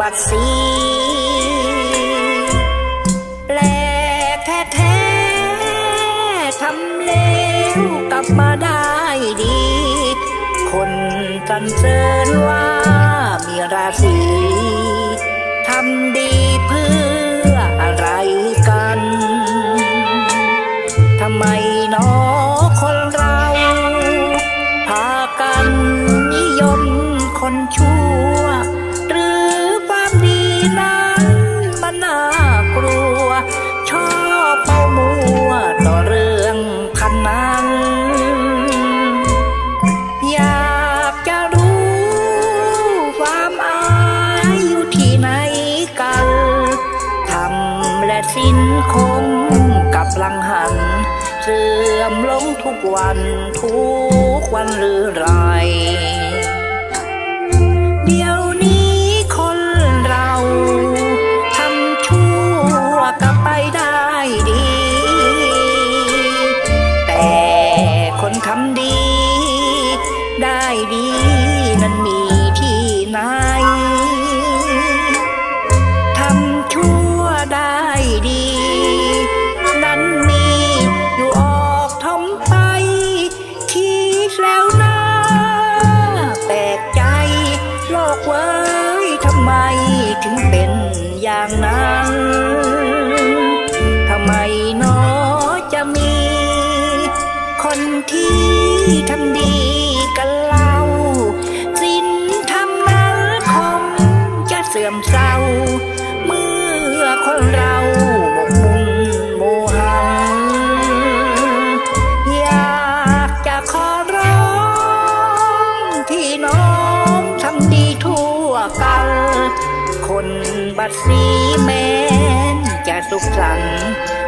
บัดสีแปลกแท้แท้ๆทำเลวกลับมาได้ดี คนสรรเสริญว่ามีราศีทำดีเพื่ออะไรกัน ทำไมหนอค ลังหัน เสื่อมลงทุกวัน ทุกวันหรือไร แล้วนะแปลกใจโลกเว้ยทำไมถึงเป็นอย่างนั้นทำไมนอจะมี คนที่ทำดีกันเล่าสินทำนั้นคงจะเสื่อมเศร้า บัดสีแม้นจะสุขสันต์คง